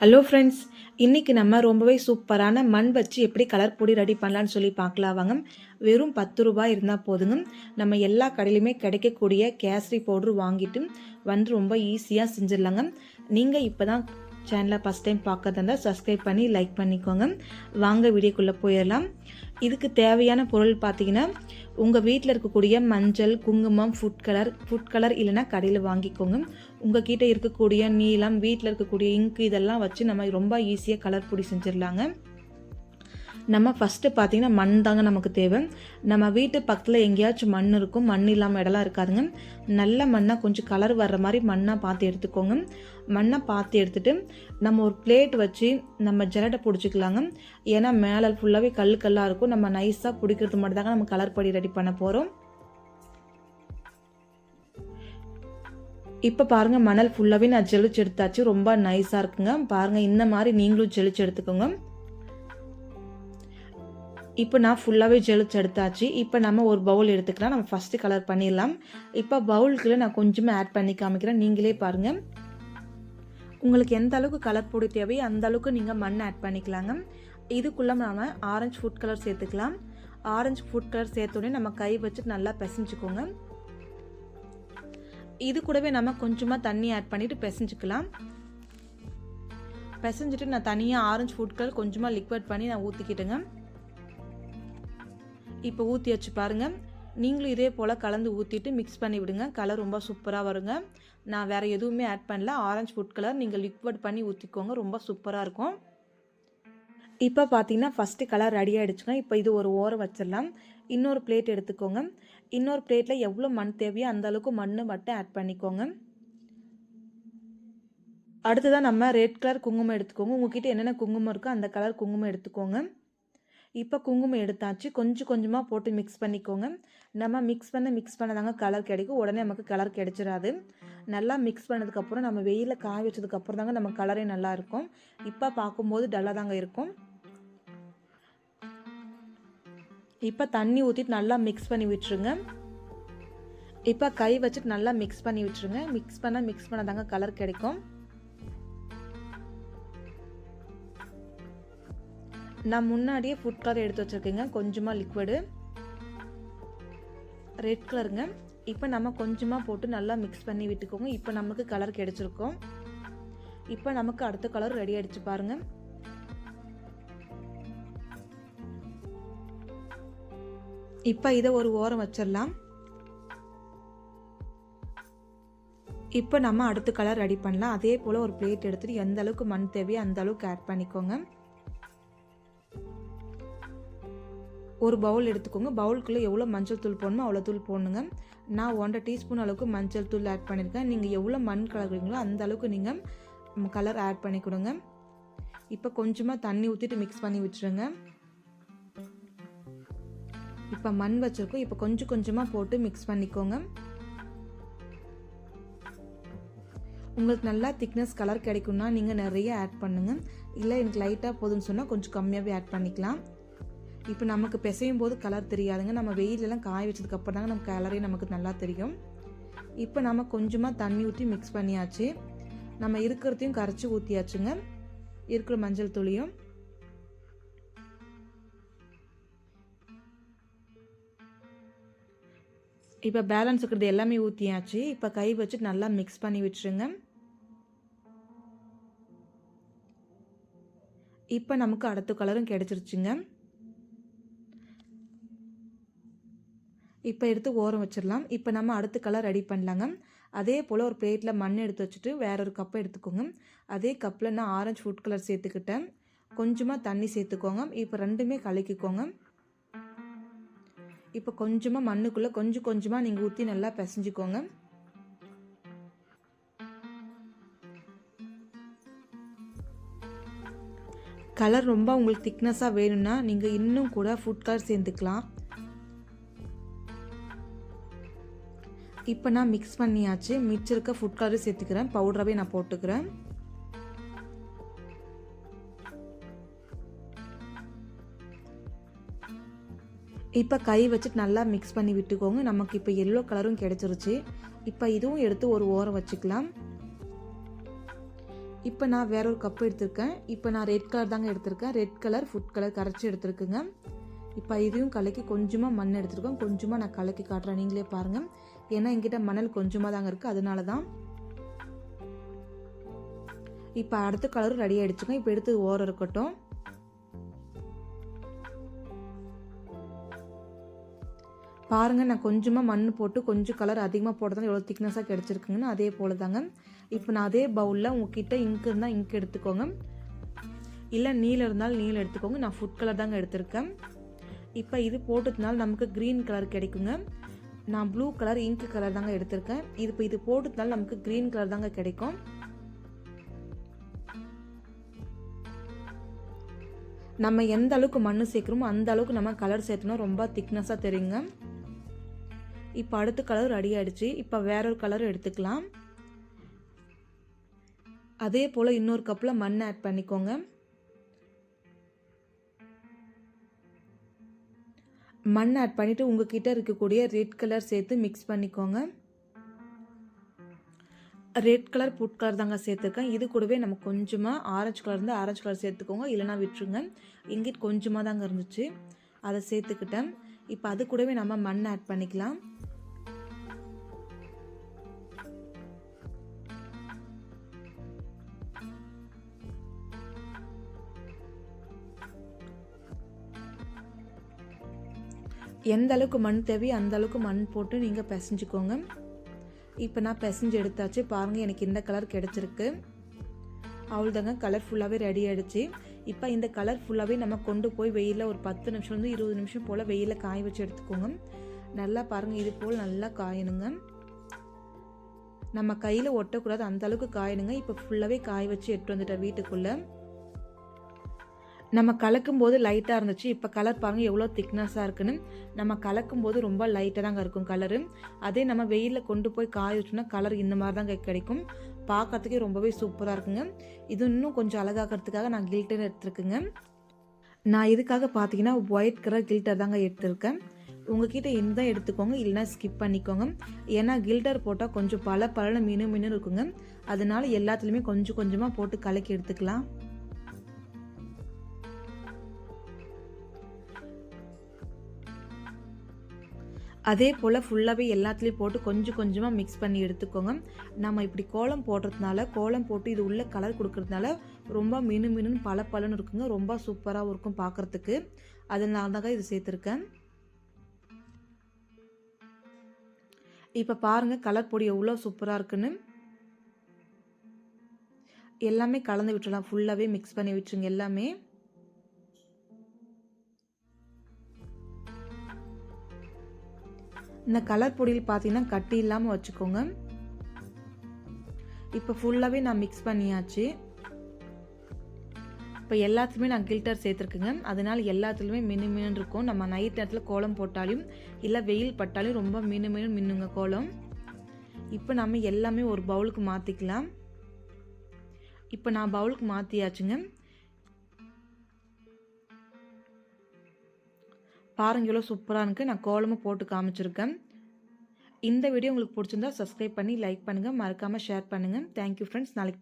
Hello friends இன்றைக்கி நம்ம ரொம்பவே சூப்பரான மண் வச்சு எப்படி கலர் பொடி ரெடி பண்ணலான்னு சொல்லி பார்க்கலாம் வாங்க வெறும் பத்து ரூபாய் இருந்தால் போதுங்க. நம்ம எல்லா கடையிலுமே கிடைக்கக்கூடிய கேசரி பவுட்ரு வாங்கிட்டு வந்து ரொம்ப ஈஸியாக செஞ்சிடலாங்க. நீங்கள் இப்போ தான் சேனலை ஃபஸ்ட் டைம் பார்க்கறதா சப்ஸ்கிரைப் பண்ணி லைக் பண்ணிக்கோங்க. வாங்க வீடியோக்குள்ளே போயிடலாம். இதுக்கு தேவையான பொருள் பார்த்தீங்கன்னா உங்கள் வீட்டில் இருக்கக்கூடிய மஞ்சள் குங்குமம் ஃபுட் கலர் ஃபுட் கலர் இல்லைன்னா கடையில் வாங்கிக்கோங்க. உங்கள் கிட்டே இருக்கக்கூடிய நீளம் வீட்டில் இருக்கக்கூடிய இங்கு இதெல்லாம் வச்சு நம்ம ரொம்ப ஈஸியாக கலர் பொடி செஞ்சிடலாங்க. நம்ம ஃபஸ்ட்டு பார்த்தீங்கன்னா மண் தாங்க நமக்கு தேவை. நம்ம வீட்டு பக்கத்தில் எங்கேயாச்சும் மண் இருக்கும் மண் இல்லாமல் இடம்லாம் இருக்காதுங்க. நல்ல மண்ணாக கொஞ்சம் கலர் வர்ற மாதிரி மண்ணாக பார்த்து எடுத்துக்கோங்க. மண்ணை பார்த்து எடுத்துகிட்டு நம்ம ஒரு பிளேட் வச்சு நம்ம ஜலட்டை பிடிச்சிக்கலாங்க. ஏன்னா மேலே ஃபுல்லாகவே கல் கல்லாக இருக்கும். நம்ம நைஸாக பிடிக்கிறது மட்டும் தாங்க நம்ம கலர் பொடி ரெடி பண்ண போகிறோம் இப்போ பாருங்கள் மணல் ஃபுல்லாகவே நான் ஜெலிச்சு எடுத்தாச்சு. ரொம்ப நைஸாக இருக்குங்க. பாருங்கள் இந்த மாதிரி நீங்களும் ஜெலிச்சு எடுத்துக்கோங்க. இப்போ நான் ஃபுல்லாகவே ஜெலிச்சு எடுத்தாச்சு இப்போ நம்ம ஒரு பவுல் எடுத்துக்கலாம். நம்ம ஃபஸ்ட்டு கலர் பண்ணிடலாம். இப்போ பவுலுக்குள்ளே நான் கொஞ்சமாக ஆட் பண்ணி காமிக்கிறேன். நீங்களே பாருங்கள் உங்களுக்கு எந்த அளவுக்கு கலர் பொடி தேவையோ அந்த அளவுக்கு நீங்கள் மண் ஆட் பண்ணிக்கலாங்க. இதுக்குள்ளே நாம் ஆரஞ்சு ஃபுட் கலர் சேர்த்துக்கலாம். ஆரஞ்சு ஃபுட் கலர் சேர்த்தோடனே நம்ம கை வச்சுட்டு நல்லா பிசைஞ்சுக்கோங்க. இது கூடவே நம்ம கொஞ்சமாக தண்ணி ஆட் பண்ணிவிட்டு பிசைஞ்சுக்கலாம். பிசைஞ்சிட்டு நான் தனியாக ஆரஞ்சு ஃபுட் கலர் கொஞ்சமாக லிக்விட் பண்ணி நான் ஊற்றிக்கிட்டேங்க இப்போ ஊற்றி வச்சு பாருங்கள் நீங்களும் இதே போல் கலந்து ஊற்றிட்டு மிக்ஸ் பண்ணி விடுங்க. கலர் ரொம்ப சூப்பராக வருங்க. நான் வேறு எதுவுமே ஆட் பண்ணல. ஆரஞ்சு ஃபுட் கலர் நீங்கள் லிக்விட் பண்ணி ஊற்றிக்கோங்க ரொம்ப சூப்பராக இருக்கும். இப்போ பார்த்தீங்கன்னா ஃபஸ்ட்டு கலர் ரெடி ஆகிடுச்சுங்க இப்போ இது ஒரு ஓரம் வச்சிடலாம். இன்னொரு பிளேட் எடுத்துக்கோங்க. இன்னொரு பிளேட்டில் எவ்வளோ மண் தேவையோ அந்தளவுக்கு மண் மட்டும் ஆட் பண்ணிக்கோங்க. அடுத்ததான் நம்ம ரெட் கலர் குங்குமம் எடுத்துக்கோங்க. உங்ககிட்ட என்னென்ன குங்குமம் இருக்கோ அந்த கலர் குங்குமம் எடுத்துக்கோங்க. இப்போ குங்குமம் எடுத்தாச்சு. கொஞ்சம் கொஞ்சமாக போட்டு மிக்ஸ் பண்ணிக்கோங்க. நம்ம மிக்ஸ் பண்ண மிக்ஸ் பண்ண தாங்க கலர் கிடைக்கும். உடனே நமக்கு கலர் கிடைச்சிடாது நல்லா மிக்ஸ் பண்ணதுக்கப்புறம் நம்ம வெயிலில் காய வச்சதுக்கப்புறம் தாங்க நம்ம கலரே நல்லா இருக்கும். இப்போ பார்க்கும்போது டல்லாக தாங்க இருக்கும். இப்போ தண்ணி ஊற்றிட்டு நல்லா மிக்ஸ் பண்ணி விட்டுருங்க. இப்போ கை வச்சுட்டு நல்லா மிக்ஸ் பண்ணி விட்டுருங்க. மிக்ஸ் பண்ண மிக்ஸ் பண்ண தாங்க கலர் கிடைக்கும். நான் முன்னாடியே ஃபுட் கலர் எடுத்து வச்சுருக்கேங்க. கொஞ்சமாக லிக்விடு ரெட் கலருங்க இப்போ நம்ம கொஞ்சமாக போட்டு நல்லா மிக்ஸ் பண்ணி விட்டுக்கோங்க. இப்போ நமக்கு கலர் கிடச்சிருக்கோம். இப்போ நமக்கு அடுத்த கலர் ரெடி ஆகிடுச்சு பாருங்கள் இப்போ இதை ஒரு ஓரம் வச்சிடலாம். இப்போ நம்ம அடுத்த கலர் ரெடி பண்ணலாம். அதே போல் ஒரு பிளேட் எடுத்துகிட்டு எந்த அளவுக்கு மண் தேவையோ அந்த அளவுக்கு ஆட் பண்ணிக்கோங்க. ஒரு பவுல் எடுத்துக்கோங்க. பவுலுக்குள்ளே எவ்வளோ மஞ்சள் தூள் போடணுமோ அவ்வளோ தூள் போடணுங்க நான் ஒன்றரை டீஸ்பூன் அளவுக்கு மஞ்சள் தூள் ஆட் பண்ணியிருக்கேன். நீங்கள் எவ்வளோ மண் கலக்குறீங்களோ அந்த அளவுக்கு நீங்கள் கலர் ஆட் பண்ணி கொடுங்க. இப்போ கொஞ்சமாக தண்ணி ஊற்றிட்டு மிக்ஸ் பண்ணி விட்டுருங்க. இப்போ மண் வச்சுருக்கோம். இப்போ கொஞ்சம் கொஞ்சமாக போட்டு மிக்ஸ் பண்ணிக்கோங்க. உங்களுக்கு நல்லா திக்னஸ் கலர் கிடைக்கும்னா நீங்கள் நிறைய ஆட் பண்ணுங்கள் இல்லை எனக்கு லைட்டாக போதும்னு சொன்னால் கொஞ்சம் கம்மியாகவே ஆட் பண்ணிக்கலாம். இப்போ நமக்கு பிசையும் போது கலர் தெரியாதுங்க. நம்ம வெயிலெல்லாம் காய வச்சதுக்கப்புறம் தாங்க நம்ம கலரே நமக்கு நல்லா தெரியும். இப்போ நம்ம கொஞ்சமாக தண்ணி ஊற்றி மிக்ஸ் பண்ணியாச்சு. நம்ம இருக்கிறதையும் கரைச்சி ஊற்றியாச்சுங்க இருக்கிற மஞ்சள் துளியும். இப்போ பேலன்ஸ் இருக்கிறது எல்லாமே ஊற்றியாச்சு இப்போ கை வச்சு நல்லா மிக்ஸ் பண்ணி விட்டுருங்க. இப்போ நமக்கு அடுத்த கலரும் கிடச்சிருச்சுங்க. இப்போ எடுத்து ஓரம் வச்சிடலாம். இப்போ நம்ம அடுத்த கலர் ரெடி பண்ணலாங்க. அதே போல் ஒரு பிளேட்டில் மண் எடுத்து வச்சுட்டு வேற ஒரு கப்பை எடுத்துக்கோங்க. அதே கப்பில் நான் ஆரஞ்சு ஃபுட் கலர் சேர்த்துக்கிட்டேன். கொஞ்சமாக தண்ணி சேர்த்துக்கோங்க. இப்போ ரெண்டுமே கலக்கிக்கோங்க. இப்போ கொஞ்சமாக மண்ணுக்குள்ளே கொஞ்சம் கொஞ்சமாக நீங்கள் ஊற்றி நல்லா பிசைஞ்சிக்கோங்க. கலர் ரொம்ப உங்களுக்கு திக்னஸாக வேணும்னா நீங்கள் இன்னும் கூட ஃபுட் கலர் சேர்த்துக்கலாம். இப்போ நான் மிக்ஸ் பண்ணியாச்சு. மிச்சிருக்க ஃபுட் கலர் சேர்த்துக்கிறேன். பவுடராகவே நான் போட்டுக்கிறேன். இப்போ கை வச்சுட்டு நல்லா மிக்ஸ் பண்ணி விட்டுக்கோங்க. நமக்கு இப்போ எல்லோ கலரும் கிடச்சிருச்சு. இப்போ இதுவும் எடுத்து ஒரு ஓரம் வச்சுக்கலாம். இப்போ நான் வேற ஒரு கப்பு எடுத்திருக்கேன். இப்போ நான் ரெட் கலர் தாங்க எடுத்திருக்கேன். ரெட் கலர் ஃபுட் கலர் கரைச்சி எடுத்துருக்குங்க. இப்போ இதையும் கலக்கி கொஞ்சமாக மண் எடுத்துருக்கோம். கொஞ்சமாக நான் கலக்கி காட்டுறேன். நீங்களே பாருங்கள் ஏன்னா எங்கிட்ட மணல் கொஞ்சமாக தாங்க இருக்குது அதனால தான் இப்போ அடுத்த கலரும் ரெடி ஆகிடுச்சுங்க இப்போ எடுத்து ஓரம் இருக்கட்டும். பாருங்கள் நான் கொஞ்சமாக மண் போட்டு கொஞ்சம் கலர் அதிகமாக போட்டதால் எவ்வளோ திக்னஸாக கிடச்சிருக்குங்கன்னு அதே போல் தாங்க இப்போ நான் அதே பவுலில் உங்ககிட்ட இங்க் இருந்தால் இங்க் எடுத்துக்கோங்க. இல்லை நீல இருந்தாலும் நீல எடுத்துக்கோங்க. நான் ஃபுட் கலர் தாங்க எடுத்திருக்கேன். இப்போ இது போட்டதுனால நமக்கு க்ரீன் கலர் கிடைக்குங்க. நான் ப்ளூ கலர் இங்க் கலர் தாங்க எடுத்திருக்கேன். இது இப்போ இது போட்டதுனால நமக்கு க்ரீன் கலர் தாங்க கிடைக்கும். நம்ம எந்த அளவுக்கு மண் சேர்க்குறோமோ அந்த அளவுக்கு நம்ம கலர் சேர்த்தோம்னா ரொம்ப திக்னஸாக தெரியுங்க. இப்போ அடுத்த கலர் ரெடி ஆகிடுச்சு இப்போ வேற ஒரு கலர் எடுத்துக்கலாம். அதே போல் இன்னொரு கப்பில் மண் ஆட் பண்ணிக்கோங்க. மண் ஆட் பண்ணிவிட்டு உங்ககிட்ட இருக்கக்கூடிய ரெட் கலர் சேர்த்து மிக்ஸ் பண்ணிக்கோங்க. ரெட் கலர் புட் கலர் தாங்க சேர்த்துருக்கேன். இது கூடவே நம்ம கொஞ்சமாக ஆரஞ்சு கலர் இருந்தால் ஆரஞ்சு கலர் சேர்த்துக்கோங்க. இல்லைனா விட்டுருங்க. எங்கிட்ட கொஞ்சமாக தாங்க இருந்துச்சு. அதை சேர்த்துக்கிட்டேன். இப்போ அது கூடவே நம்ம மண் ஆட் பண்ணிக்கலாம். எந்த அளவுக்கு மண் தேவையோ அந்த அளவுக்கு மண் போட்டு நீங்கள் பிசைஞ்சுக்கோங்க. இப்போ நான் பிசைஞ்சு எடுத்தாச்சு. பாருங்கள் எனக்கு இந்த கலர் கிடச்சிருக்கு. அவ்வளோதாங்க கலர் ஃபுல்லாகவே ரெடி ஆகிடுச்சு இப்போ இந்த கலர் ஃபுல்லாகவே நம்ம கொண்டு போய் வெயிலில் ஒரு பத்து நிமிஷம்லேருந்து இருபது நிமிஷம் போல் வெயிலில் காய வச்சு எடுத்துக்கோங்க. நல்லா பாருங்கள் இது போல் நல்லா காயணுங்க. நம்ம கையில் ஒட்டக்கூடாது அந்த அளவுக்கு காயணுங்க. இப்போ ஃபுல்லாகவே காய வச்சு எடுத்து வந்துட்டேன் வீட்டுக்குள்ளே. நம்ம கலக்கும் போது லைட்டாக இருந்துச்சு. இப்போ கலர் பாருங்கள் எவ்வளோ திக்னஸாக இருக்குன்னு. நம்ம கலக்கும் போது ரொம்ப லைட்டாக தாங்க இருக்கும் கலரு அதே நம்ம வெயிலில் கொண்டு போய் காய வச்சோம்னா கலர் இந்த மாதிரி தாங்க கிடைக்கும். பார்க்கறதுக்கே ரொம்பவே சூப்பராக இருக்குங்க. இது இன்னும் கொஞ்சம் அழகாக்கிறதுக்காக நான் கில்டர் எடுத்துருக்குங்க. நான் இதுக்காக பார்த்தீங்கன்னா ஒயிட் கலர் கில்டர் தாங்க எடுத்திருக்கேன். உங்ககிட்ட இந்த எடுத்துக்கோங்க இல்லைனா ஸ்கிப் பண்ணிக்கோங்க. ஏன்னா கில்டர் போட்டால் கொஞ்சம் பல பல மீனும் மீனும் இருக்குங்க. அதனால எல்லாத்துலேயுமே கொஞ்சம் கொஞ்சமாக போட்டு கலக்கி எடுத்துக்கலாம். அதே போல் ஃபுல்லாகவே எல்லாத்துலேயும் போட்டு கொஞ்சம் கொஞ்சமாக மிக்ஸ் பண்ணி எடுத்துக்கோங்க. நம்ம இப்படி கோலம் போடுறதுனால கோலம் போட்டு இது உள்ள கலர் கொடுக்கறதுனால ரொம்ப மினு மினுன்னு பல பலன்னு இருக்குங்க. ரொம்ப சூப்பராகவும் இருக்கும் பார்க்குறதுக்கு அதனால தாங்க இது சேர்த்துருக்கேன். இப்போ பாருங்கள் கலர் பொடி எவ்வளோ சூப்பராக இருக்குன்னு. எல்லாமே கலந்து விட்டுடலாம். ஃபுல்லாகவே மிக்ஸ் பண்ணி விட்டுருங்க எல்லாமே. இந்த கலர் பொடியில் பார்த்தீங்கன்னா கட்டி இல்லாமல் வச்சுக்கோங்க. இப்போ ஃபுல்லாகவே நான் மிக்ஸ் பண்ணியாச்சு. இப்போ எல்லாத்துலேயுமே நான் கில்டர் சேர்த்துருக்குங்க. அதனால் எல்லாத்துலேயுமே மினு மின்னு இருக்கும். நம்ம நைட் நேரத்தில் கோலம் போட்டாலும் இல்லை வெயில் பட்டாலும் ரொம்ப மினு மினு மின்னுங்க கோலம். இப்போ நம்ம எல்லாமே ஒரு பவுலுக்கு மாற்றிக்கலாம் இப்போ நான் பவுலுக்கு மாற்றியாச்சுங்க பாருங்க எவ்வளோ சூப்பராக இருக்குது நான் கோலமும் போட்டு காமிச்சிருக்கேன். இந்த வீடியோ உங்களுக்கு பிடிச்சிருந்தா சப்ஸ்கிரைப் பண்ணி லைக் பண்ணுங்கள் மறக்காமல் ஷேர் பண்ணுங்கள் தேங்க்யூ ஃப்ரெண்ட்ஸ் நாளைக்கு